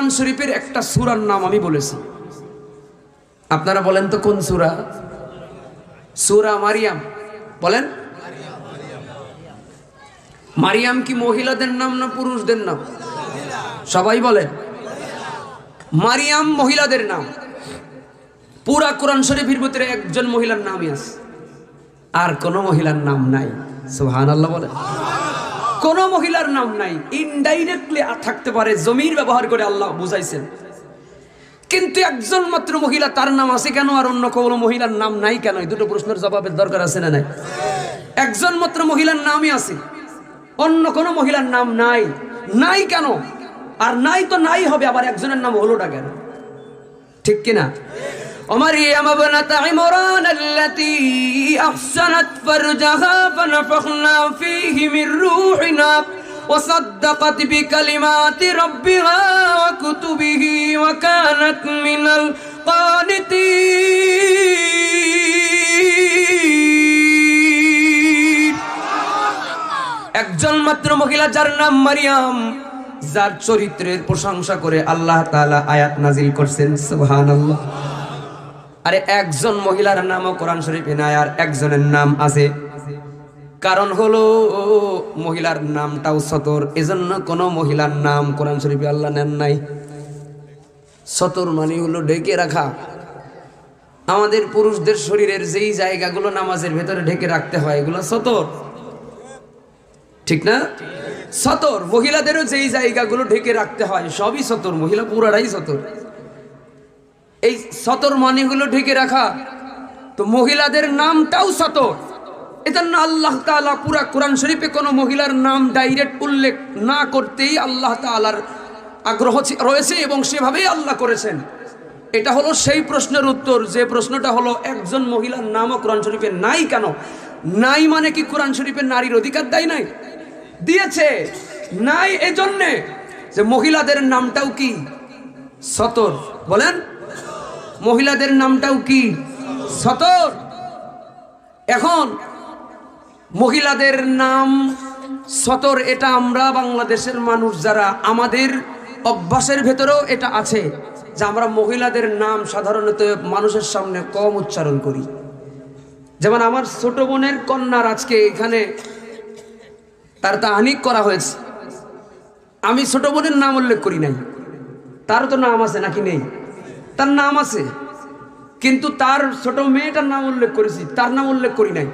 কোরআন শরীফের একটা সুরার নাম আমি বলেছি। আপনারা বলেন তো কোন সুরা? সুরা মারিয়াম। বলেন। মারিয়াম কি মহিলাদের নাম না পুরুষদের নাম? সবাই বলেন। মারিয়াম মহিলাদের নাম। পুরা কোরআন শরীফের ভিতরে একজন মহিলার নামই আছে। আর কোন মহিলার নাম নাই। সুহান আল্লাহ বলে কোন মহিলার নাম নাই। ইনডাইরেক্টলি থাকতে পারে, জমির ব্যবহার করে আল্লাহ বুঝাইছেন। কিন্তু একজন মাত্র মহিলা, তার নাম আছে কেন আর অন্য কোনো মহিলার নাম নাই কেন? দুটো প্রশ্নের জবাবের দরকার আছে না নাই? একজন মাত্র মহিলার নামই আছে, অন্য কোনো মহিলার নাম নাই। নাই কেন? আর নাই তো নাই হবে, আবার একজনের নাম হলোটা কেন? ঠিক কিনা? ومريم ابنة عمران التي أحسنت فرجها فنفخنا فيه من روحنا وصدقت بكلمات ربها وكتبه وكانت من القانتين একজন মাত্র মহিলা যার নাম মারিয়াম যার চরিত্রের প্রশংসা করে আল্লাহ তাআলা আয়াত নাজিল করছেন সুবহানাল্লাহ আরে একজন মহিলার নামও কোরআন শরীফে নাই আর একজনের নাম আছে। কারণ হলো, মহিলার নামটাও সতর। এজন্য কোনো মহিলার নাম কোরআন শরীফে আল্লাহ নেন নাই। সতর মানে হলো ঢেকে রাখা। আমাদের পুরুষদের শরীরের যেই জায়গাগুলো নামাজের ভেতরে ঢেকে রাখতে হয়, এগুলো সতর। ঠিক না? সতর। মহিলাদেরও যেই জায়গাগুলো ঢেকে রাখতে হয়, সবই সতর। মহিলা পুরাটাই সতর। এই সতর মানিগুলো ঢেকে রাখা। তো মহিলাদের নামটাও সতর। এজন্য আল্লাহ তাআলা পুরা কোরআন শরীফে কোনো মহিলার নাম ডাইরেক্ট উল্লেখ না করতেই আল্লাহ তাআলার আগ্রহ রয়েছে এবং সেভাবেই আল্লাহ করেছেন। এটা হলো সেই প্রশ্নের উত্তর। যে প্রশ্নটা হলো, একজন মহিলার নামও কোরআন শরীফে নাই কেন? নাই মানে কি কোরআন শরীফের নারীর অধিকার দেয় নাই? দিয়েছে। নাই এজন্যে। যে মহিলাদের নামটাও কি? সতর। বলেন। মহিলাদের নামটাও কি? সতর? এখন মহিলাদের নাম সতর, এটা আমরা বাংলাদেশের মানুষ যারা, আমাদের অভ্যাসের ভেতরেও এটা আছে যে আমরা মহিলাদের নাম সাধারণত মানুষের সামনে কম উচ্চারণ করি। যেমন আমার ছোট বোনের কন্যার আজকে এখানে তার তাহানিক করা হয়েছে। আমি ছোট বোনের নাম উল্লেখ করি নাই। তারও তো নাম আছে নাকি নেই? তার নাম আছে। কিন্তু তার ছোট মেয়েটার নাম উল্লেখ করেছি, তার নাম উল্লেখ করি নাই।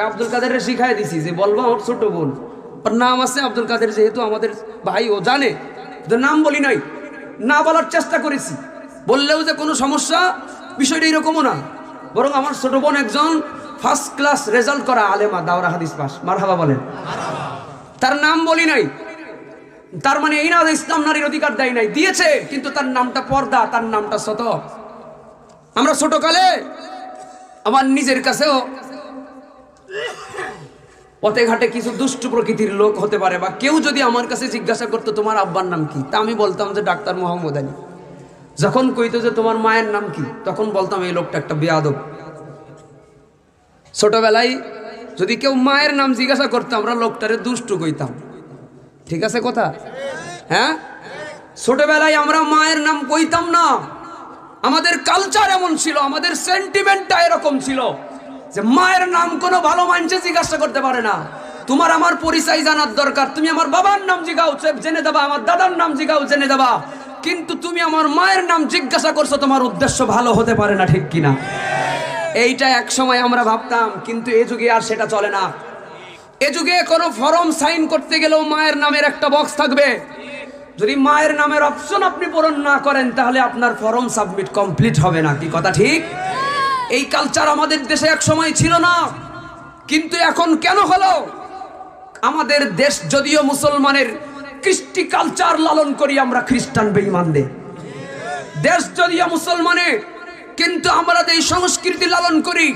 আব্দুল কাদেরের শিখাই দিছি যে, বলব আমার ছোট বোন। ওর নাম আছে আব্দুল কাদের, যেহেতু আমাদের ভাই, ও জানে। নাম বলি নাই। না বলার চেষ্টা করেছি। বললেও যে কোনো সমস্যা, বিষয়টা এরকমও না। বরং আমার ছোট বোন একজন ফার্স্ট ক্লাস রেজাল্ট করা আলেমা, দাওরা হাদিস পাস। মারহাবা বলেন। তার নাম বলি নাই। তার মানে এই না ইসলাম নারীর অধিকার দেয় নাই, দিয়েছে, কিন্তু তার নামটা পর্দা, তার নামটা শত আমরা ছোটকালে আমার নিজের কাছেও পথে ঘাটে কিছু দুষ্টু প্রকৃতির লোক হতে পারে, বা কেউ যদি আমার কাছে জিজ্ঞাসা করতো, তোমার আব্বার নাম কি? তা আমি বলতাম যে ডাক্তার মোহাম্মদ আলী। যখন কইতো যে তোমার মায়ের নাম কি, তখন বলতাম, এই লোকটা একটা বেয়াদব। ছোটবেলায় যদি কেউ মায়ের নাম জিজ্ঞাসা করতো, আমরা লোকটারে দুষ্টু কইতাম। ঠিক আছে কথা? হ্যাঁ? ছোটবেলায় আমরা মায়ের নাম কইতাম না। আমাদের কালচার এমন ছিল, আমাদের সেন্টিমেন্টটা এরকম ছিল যে মায়ের নাম কোনো ভালো মানুষে জিজ্ঞাসা করতে পারে না। তোমার আমার পরিচয় জানার দরকার, তুমি আমার বাবার নাম জিগাও জেনে দেবা, আমার দাদার নাম জিগাও, জেনে দেবা। কিন্তু তুমি আমার মায়ের নাম জিজ্ঞাসা করছ, তোমার উদ্দেশ্য ভালো হতে পারে না, ঠিক কিনা? এইটা এক সময় আমরা ভাবতাম, কিন্তু এ যুগে আর সেটা চলে না। এ যুগে কোনো ফর্ম সাইন করতে গেলেও মায়ের নামের একটা বক্স থাকবে। যদি মায়ের নামের অপশন আপনি পূরণ না করেন, তাহলে আপনার ফর্ম সাবমিট কমপ্লিট হবে না। কি কথা ঠিক? এই কালচার আমাদের দেশে এক সময় ছিল না, কিন্তু এখন কেন হলো? আমাদের দেশ যদিও মুসলমানের কৃষ্টি কালচার লালন করি, আমরা খ্রিস্টান বেঈমানদের দেশ যদিও মুসলমানের, কিন্তু আমরা এই সংস্কৃতি লালন করি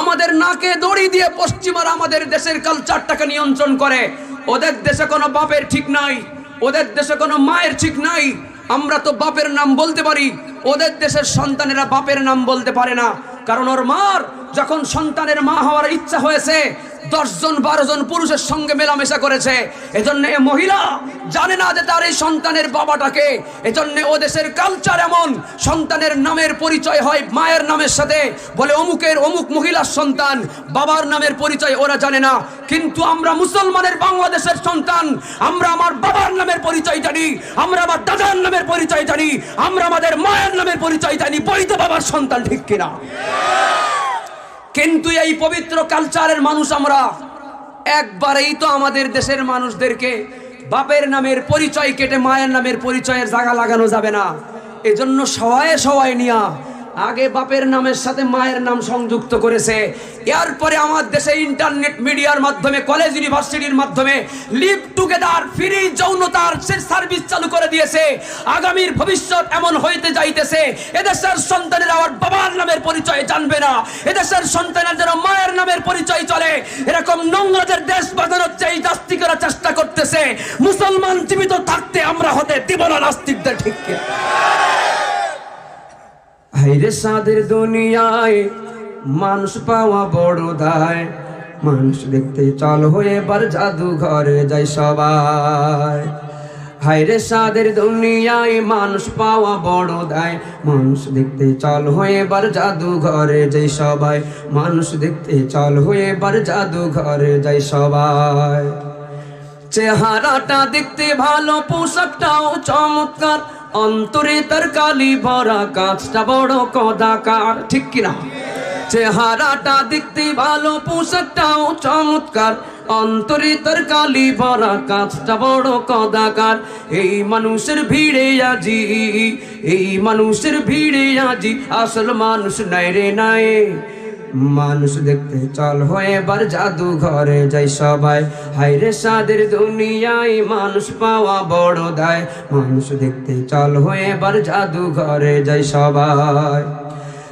আমাদের নাকে দড়ি দিয়ে পশ্চিমারা আমাদের দেশের কালচারটাকে নিয়ন্ত্রণ করে। ওদের দেশে কোনো বাপের ঠিক নাই, ওদের দেশে কোনো মায়ের ঠিক নাই। আমরা তো বাপের নাম বলতে পারি, ওদের দেশের সন্তানেরা বাপের নাম বলতে পারে না। কারণ ওর মার যখন সন্তানের মা হওয়ার ইচ্ছা হয়েছে দশজন বারো জন পুরুষের সঙ্গে মেলামেশা করেছে। এজন্য মহিলা জানে না যে তার এই সন্তানের বাবাটাকে। এজন্য ও দেশের কালচার এমন। সন্তানের নামের পরিচয় হয় মায়ের নামের সাথে। বলে অমুকের অমুক মহিলার সন্তান, বাবার নামের পরিচয় ওরা জানে না। কিন্তু আমরা মুসলমানের বাংলাদেশের সন্তান। আমরা আমার বাবার নামের পরিচয় জানি। আমরা আমার দাদার নামের পরিচয় জানি। আমরা আমাদের মায়ের নামের পরিচয় জানি। বৈধ বাবার সন্তান ঠিক কিনা? কিন্তু এই পবিত্র কালচারের মানুষ আমরা। একবারেই তো আমাদের দেশের মানুষদেরকে বাপের নামের পরিচয় কেটে মায়ের নামের পরিচয়ের জায়গা লাগানো যাবে না। এজন্য সবাই সবাই নিয়া আগে বাপের নামের সাথে মায়ের নাম সংযুক্ত করেছে। এরপরে আমার দেশে ইন্টারনেট মিডিয়ার মাধ্যমে কলেজ ইউনিভার্সিটির মাধ্যমে লিভ টুগেদার ফ্রি যৌনতার সার্ভিস চালু করে দিয়েছে। আগামীর ভবিষ্যৎ এমন হইতে যাইতেছে, এদেশের সন্তানেরা আমার বাবার নামের পরিচয় জানবে না। এদেশের সন্তানের যেন মায়ের নামের পরিচয় চলে, এরকম নোংরাদের দেশ বাঁধানোর চেয়ে জাস্তি করার চেষ্টা করতেছে। মুসলমান জীবিত থাকতে আমরা হতে দিব না নাস্তিকদের ঠিক? হাইরে সাদের দুনিয়ায় মানুষ পাওয়া বড় দায়। মানুষ দেখতে চল হয়ে এবার জাদু ঘরে যায় সবাই। হাইরে সাদের দুনিয়ায় মানুষ পাওয়া বড় দায়। মানুষ দেখতে চল হয়ে এবার জাদু ঘরে যাই সবাই। মানুষ দেখতে চল হয়ে এবার জাদু ঘরে যাই সবাই। চেহারাটা দেখতে ভালো, পোশাকটাও চমৎকার। অন্তরে তার কালি ভরা কাজটা বড় কদাকার, ঠিক কিনা? চেহারাটা দেখতে ভালো, পোশাকটাও চমৎকার। অন্তরে তার কালি ভরা কাজটা বড় কদাকার। এই মানুষের ভিড়ে আজি, এই মানুষের ভিড়ে আজি আসল মানুষ নাই রে নাই। মানুষ দেখতে চল হয়ে এবার জাদু ঘরে যাই সবাই। হাইরে সাদের দুনিয়ায় মানুষ পাওয়া বড় দায়। মানুষ দেখতে চল হয়ে এবার জাদু ঘরে যাই সবাই।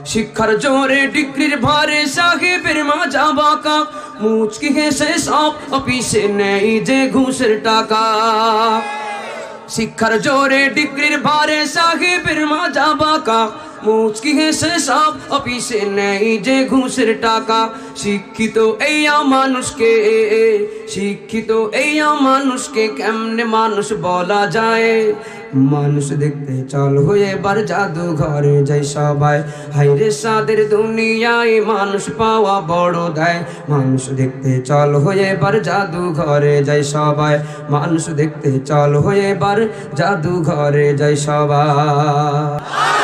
শিক্ষার জোরে ডিগ্রির ভারে সাহেবের মাজা বাঁকা মুচকি হেসে সব অফিসে নেই যে ঘুষের টাকা। শিক্ষার জোরে ডিগ্রির ভারে সাহেবের মাজা বাঁকা মুচকি হেসে সব অফিসে নেই যে ঘুষের টাকা। শিক্ষিত এই মানুষকে, শিক্ষিত এই মানুষকে কেমনে মানুষ বলা যায়? মানুষ দেখতে চল হয়ে এবার জাদু ঘরে যাই সবাই। হাইরে সাদের দুনিয়ায় মানুষ পাওয়া বড় দেয়। মানুষ দেখতে চল হয়ে এবার জাদু ঘরে যাই সবাই। মানুষ দেখতে চল হয়ে বার জাদু ঘরে যাই সবাই।